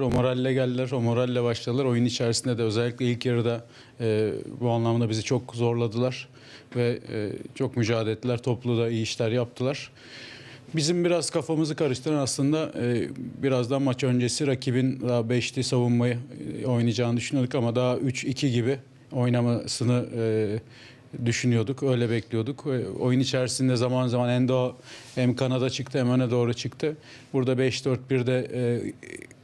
O moralle geldiler, o moralle başladılar. Oyun içerisinde de özellikle ilk yarıda e, bu anlamda bizi çok zorladılar ve e, çok mücadele ettiler. Toplu da iyi işler yaptılar. Bizim biraz kafamızı karıştıran aslında e, birazdan maç öncesi rakibin daha 5'li savunmayı e, oynayacağını düşünüyorduk ama daha 3-2 gibi oynamasını e, düşünüyorduk. Öyle bekliyorduk. E, Oyun içerisinde zaman zaman Endo hem kanada çıktı hem öne doğru çıktı. Burada 5-4-1'de e,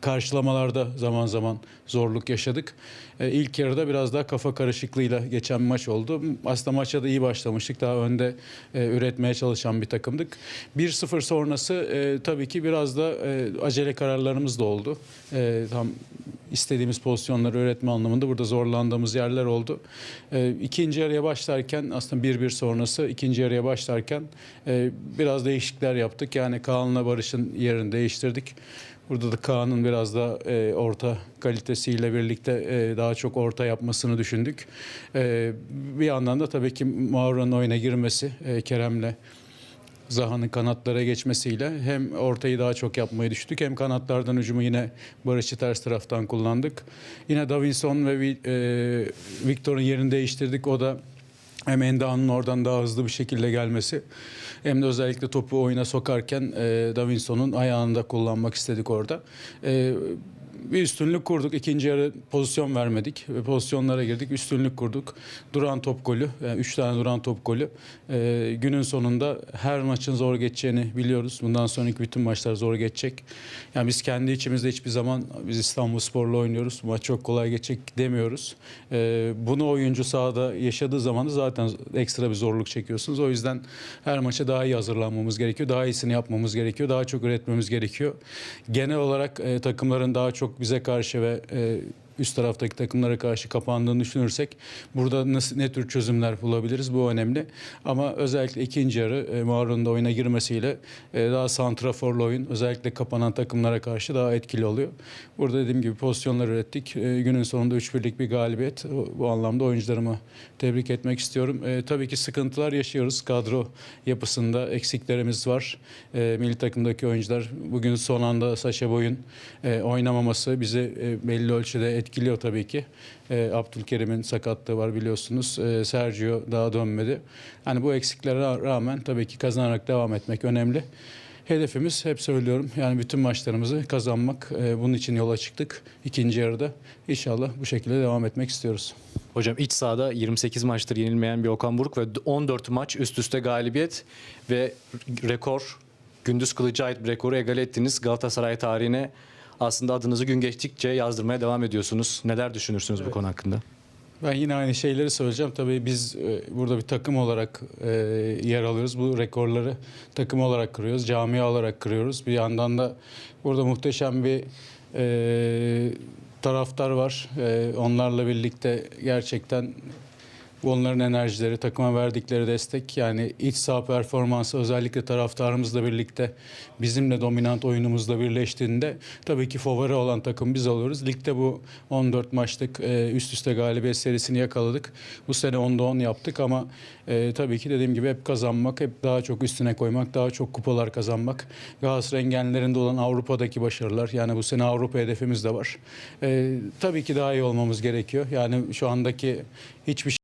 karşılamalarda zaman zaman zorluk yaşadık. E, ilk yarıda biraz daha kafa karışıklığıyla geçen maç oldu. Aslında maça da iyi başlamıştık. Daha önde e, üretmeye çalışan bir takımdık. 1-0 sonrası e, tabii ki biraz da e, acele kararlarımız da oldu. Tam istediğimiz pozisyonları üretme anlamında burada zorlandığımız yerler oldu. E, ikinci yarıya başlarken aslında 1-1 sonrası ikinci yarıya başlarken e, biraz değişiklikler yaptık. Yani Kaan'la Barış'ın yerini değiştirdik. Burada da Kaan'ın biraz da e, orta kalitesiyle birlikte e, daha çok orta yapmasını düşündük. E, bir yandan da tabii ki Mauro'nun oyuna girmesi e, Kerem'le Zaha'nın kanatlara geçmesiyle hem ortayı daha çok yapmayı düşündük hem kanatlardan hücumu yine Barış'ı ters taraftan kullandık. Yine Davinson ve e, Victor'un yerini değiştirdik. O da hem Enda'nın oradan daha hızlı bir şekilde gelmesi hem de özellikle topu oyuna sokarken e, Davinson'un ayağını da kullanmak istedik orada. E, bir üstünlük kurduk. İkinci yarı pozisyon vermedik ve pozisyonlara girdik. Üstünlük kurduk. Duran top golü, yani üç tane duran top golü. E, günün sonunda her maçın zor geçeceğini biliyoruz. Bundan sonraki bütün maçlar zor geçecek. Yani biz kendi içimizde hiçbir zaman biz İstanbul Spor'la oynuyoruz. Maç çok kolay geçecek demiyoruz. E, bunu oyuncu sahada yaşadığı zaman da zaten ekstra bir zorluk çekiyorsunuz. O yüzden her maça daha iyi hazırlanmamız gerekiyor. Daha iyisini yapmamız gerekiyor. Daha çok üretmemiz gerekiyor. Genel olarak e, takımların daha çok bize karşı ve e, üst taraftaki takımlara karşı kapandığını düşünürsek burada nasıl ne tür çözümler bulabiliriz bu önemli. Ama özellikle ikinci yarı e, Mauro'nun da oyuna girmesiyle e, daha santraforlu oyun özellikle kapanan takımlara karşı daha etkili oluyor. Burada dediğim gibi pozisyonlar ürettik. E, günün sonunda 3-1'lik bir galibiyet. Bu anlamda oyuncularımı tebrik etmek istiyorum. E, tabii ki sıkıntılar yaşıyoruz. Kadro yapısında eksiklerimiz var. E, milli takımdaki oyuncular bugün son anda Saşa Boy'un e, oynamaması bizi e, belli ölçüde etkiliyor tabii ki. E, Abdülkerim'in sakatlığı var biliyorsunuz. E, Sergio daha dönmedi. Yani bu eksiklere ra- rağmen tabii ki kazanarak devam etmek önemli. Hedefimiz hep söylüyorum yani bütün maçlarımızı kazanmak. E, bunun için yola çıktık ikinci yarıda. İnşallah bu şekilde devam etmek istiyoruz. Hocam iç sahada 28 maçtır yenilmeyen bir Okan Buruk ve 14 maç üst üste galibiyet ve rekor Gündüz Kılıç'a ait bir rekoru egale ettiniz. Galatasaray tarihine aslında adınızı gün geçtikçe yazdırmaya devam ediyorsunuz. Neler düşünürsünüz bu konu hakkında? Ben yine aynı şeyleri söyleyeceğim. Tabii biz e, burada bir takım olarak e, yer alıyoruz. Bu rekorları takım olarak kırıyoruz, camia olarak kırıyoruz. Bir yandan da burada muhteşem bir e, taraftar var. E, onlarla birlikte gerçekten onların enerjileri, takıma verdikleri destek yani iç saha performansı özellikle taraftarımızla birlikte bizimle dominant oyunumuzla birleştiğinde tabii ki favori olan takım biz oluyoruz. Ligde bu 14 maçlık e, üst üste galibiyet serisini yakaladık. Bu sene 10'da 10 yaptık ama e, tabii ki dediğim gibi hep kazanmak, hep daha çok üstüne koymak, daha çok kupalar kazanmak. Galatasaray engellerinde olan Avrupa'daki başarılar yani bu sene Avrupa hedefimiz de var. E, tabii ki daha iyi olmamız gerekiyor. Yani şu andaki hiçbir